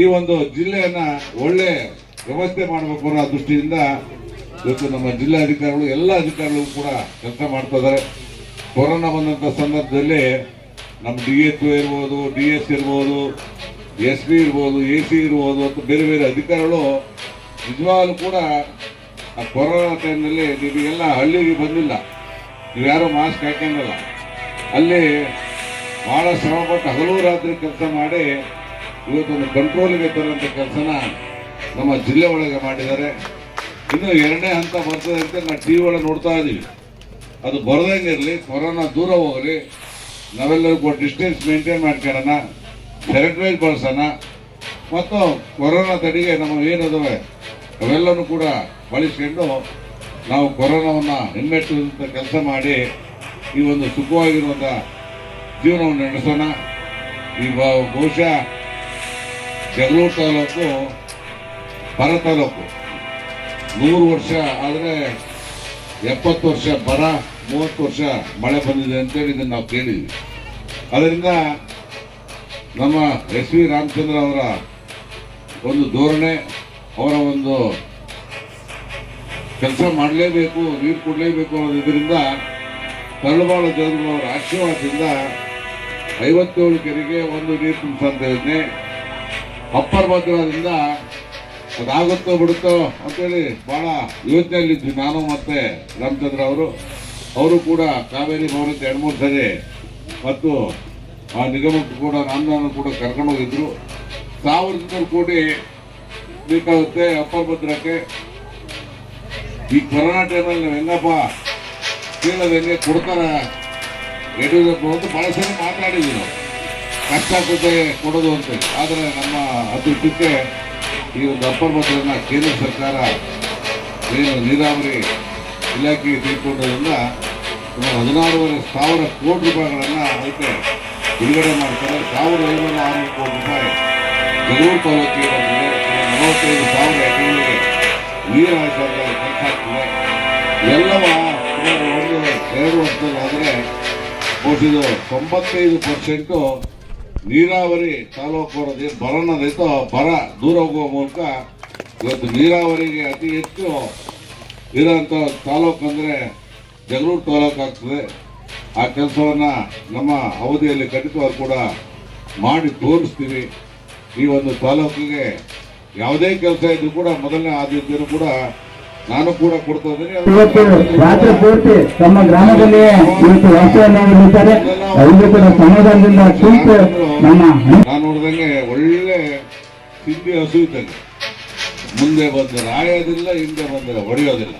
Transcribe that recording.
ಈ ಒಂದು ಜಿಲ್ಲೆಯನ್ನ ಒಳ್ಳೆ ವ್ಯವಸ್ಥೆ ಮಾಡಬೇಕು ಅನ್ನೋ ದೃಷ್ಟಿಯಿಂದ ಇವತ್ತು ನಮ್ಮ ಜಿಲ್ಲಾ ಅಧಿಕಾರಿಗಳು, ಎಲ್ಲ ಅಧಿಕಾರಿಗಳು ಕೂಡ ಕೆಲಸ ಮಾಡ್ತಾ ಇದ್ದಾರೆ. ಕೊರೋನಾ ಬಂದಂತ ಸಂದರ್ಭದಲ್ಲಿ ನಮ್ಮ ಡಿ ಎಚ್ ಇರ್ಬೋದು ಡಿ ಎಸ್ ಇರ್ಬೋದು ಎಸ್ ಪಿ ಇರ್ಬೋದು ಎ ಸಿ ಇರ್ಬೋದು ಮತ್ತು ಬೇರೆ ಬೇರೆ ಅಧಿಕಾರಿಗಳು ನಿಜವಾಗ್ಲೂ ಕೂಡ ಆ ಕೊರೋನಾ ಟೈಮ್ನಲ್ಲಿ ನಿಮಗೆಲ್ಲ ಹಳ್ಳಿಗೆ ಬಂದಿಲ್ಲ. ನೀವು ನೀವ್ಯಾರು ಮಾಸ್ಕ್ ಹಾಕೊಂಡಿಲ್ಲ ಅಲ್ಲಿ ಭಾಳ ಶ್ರಮಪಟ್ಟು ಹಗಲು ರಾತ್ರಿ ಕೆಲಸ ಮಾಡಿ ಇವತ್ತೊಂದು ಕಂಟ್ರೋಲಿಗೆ ತರುವಂಥ ಕೆಲಸನ ನಮ್ಮ ಜಿಲ್ಲೆ ಒಳಗೆ ಮಾಡಿದ್ದಾರೆ. ಇನ್ನು ಎರಡನೇ ಹಂತ ಬರ್ತದೆ ಅಂತ ನಾವು ಟಿ ಒಳಗೆ ನೋಡ್ತಾ ಇದ್ದೀವಿ. ಅದು ಬರದಂಗೆ ಇರಲಿ, ಕೊರೋನಾ ದೂರ ಹೋಗಲಿ, ನಾವೆಲ್ಲರೂ ಕೂಡ ಡಿಸ್ಟೆನ್ಸ್ ಮೇಂಟೈನ್ ಮಾಡ್ಕೊಳ್ಳೋಣ ಸ್ಯಾನಿಟೈಸ್ ಬಳಸೋಣ. ಮತ್ತು ಕೊರೋನಾ ತಡೆಗೆ ನಮ್ಮ ಏನದವೆ ಅವೆಲ್ಲನೂ ಕೂಡ ಬಳಸ್ಕೊಂಡು ನಾವು ಕೊರೋನಾವನ್ನು ಹಿಮ್ಮೆಟ್ಟುವಂಥ ಕೆಲಸ ಮಾಡಿ ಈ ಒಂದು ಸುಖವಾಗಿರುವಂಥ ಜೀವನವನ್ನು ನಡೆಸೋಣ. ಈ ಬಹುಶಃ ಜಗಳೂರು ತಾಲೂಕು ಬರ ತಾಲೂಕು ನೂರು ವರ್ಷ ಆದರೆ ಎಪ್ಪತ್ತು ವರ್ಷ ಬರ, ಮೂವತ್ತು ವರ್ಷ ಮಳೆ ಬಂದಿದೆ ಅಂತೇಳಿ ಇದನ್ನು ನಾವು ಕೇಳಿದ್ವಿ. ಅದರಿಂದ ನಮ್ಮ ಎಸ್ ವಿ ರಾಮಚಂದ್ರ ಅವರ ಒಂದು ಧೋರಣೆ, ಅವರ ಒಂದು ಕೆಲಸ ಮಾಡಲೇಬೇಕು, ನೀರು ಕೊಡಲೇಬೇಕು ಅನ್ನೋದ್ರಿಂದ ಜನರು ಅವರ ಆಶೀರ್ವಾದದಿಂದ ಐವತ್ತೇಳು ಕೆರೆಗೆ ಒಂದು ನೀರು ತುಂಬಿಸಂತ ಯೋಜನೆ. ಅಪ್ಪರ್ ಭದ್ರದಿಂದ ಅದಾಗುತ್ತೋ ಬಿಡುತ್ತೋ ಅಂತೇಳಿ ಬಹಳ ಯೋಚನೆಯಲ್ಲಿದ್ವಿ ನಾನು ಮತ್ತೆ ರಾಮಚಂದ್ರ ಅವರು. ಅವರು ಕೂಡ ಕಾವೇರಿ ಭವನಕ್ಕೆ ಎರಡು ಮೂರು ಸರಿ ಮತ್ತು ಆ ನಿಗಮಕ್ಕೂ ಕೂಡ ನಾನು ಕೂಡ ಕರ್ಕೊಂಡು ಹೋಗಿದ್ರು. ಸಾವಿರದ ಕೋಟಿ ಬೇಕಾಗುತ್ತೆ ಅಪ್ಪರ್ ಭದ್ರಕ್ಕೆ ಈ ಕೊರೋನಾ ಟೈಮಲ್ಲಿ ನಾವು ಹೆಂಗಪ್ಪ ಕೇಳೋದು ಹೆಂಗೆ ಕೊಡ್ತಾರೆ ಯಡಿಯೂರಪ್ಪ ಅಂತ ಬಹಳ ಸರಿ ಮಾತಾಡಿದ್ವಿ ನಾವು. ಆಗುತ್ತೆ ಕೊಡೋದು ಅಂತ. ಆದರೆ ನಮ್ಮ ಅದೃಷ್ಟಕ್ಕೆ ಈ ಒಂದು ಭದ್ರನ ಕೇಂದ್ರ ಸರ್ಕಾರ ನೀರಾವರಿ ಇಲಾಖೆಗೆ ತೆಗೆದುಕೊಂಡೋದ್ರಿಂದ ಸುಮಾರು ಹದಿನಾರೂವರೆ ಸಾವಿರ ಕೋಟಿ ರೂಪಾಯಿಗಳನ್ನು ಅದಕ್ಕೆ ಬಿಡುಗಡೆ ಮಾಡ್ತಾರೆ. ಸಾವಿರದ ಐನೂರ ಆರು ಕೋಟಿ ರೂಪಾಯಿ ಜಗಳೂರು ತಾಲೂಕಿಗೆ ನಲವತ್ತೈದು ಸಾವಿರ ಎಕರೆಗಳಿಗೆ ನೀರು ಹಾಯಿಸುವಂತ ಕೆಲಸ ಆಗ್ತದೆ. ಎಲ್ಲವ ಸುಮಾರು ಒಂದು, ಎರಡು ವರ್ಷದಲ್ಲಿ ಆದರೆ ಬಹುಶಃ ತೊಂಬತ್ತೈದು ಪರ್ಸೆಂಟು ನೀರಾವರಿ ತಾಲೂಕು ಬರನ ಬರನದೈತೋ ಬರ ದೂರ ಹೋಗುವ ಮೂಲಕ ಇವತ್ತು ನೀರಾವರಿಗೆ ಅತಿ ಹೆಚ್ಚು ಇರೋಂಥ ತಾಲೂಕು ಅಂದರೆ ಜಗಳೂರು ತಾಲೂಕು ಆಗ್ತದೆ. ಆ ಕೆಲಸವನ್ನು ನಮ್ಮ ಅವಧಿಯಲ್ಲಿ ಖಂಡಿತವಾಗಿ ಕೂಡ ಮಾಡಿ ತೋರಿಸ್ತೀವಿ. ಈ ಒಂದು ತಾಲೂಕಿಗೆ ಯಾವುದೇ ಕೆಲಸ ಇದ್ರೂ ಕೂಡ ಮೊದಲನೇ ಆದ್ಯತೆಯನ್ನು ಕೂಡ ನಾನು ಕೂಡ ಕೊಡ್ತಾ ಇವತ್ತು ರಾತ್ರಿ ಪೂರ್ತಿ ತಮ್ಮ ಗ್ರಾಮದಲ್ಲಿ ಇವತ್ತು ವಾಸವನ್ನು ಇರುತ್ತಾರೆ ಅವರು ಕೂಡ ಸಮಾಧಾನದಿಂದ ಕುಳಿತು ನಮ್ಮ ನಾನು ನೋಡಿದಂಗೆ ಒಳ್ಳೆ ತಿಂಡಿ ಹಸು ಇದ್ದಂಗೆ ಮುಂದೆ ಬಂದರೆ ಆಯೋದಿಲ್ಲ ಹಿಂದೆ ಬಂದರೆ ಹೊಡೆಯೋದಿಲ್ಲ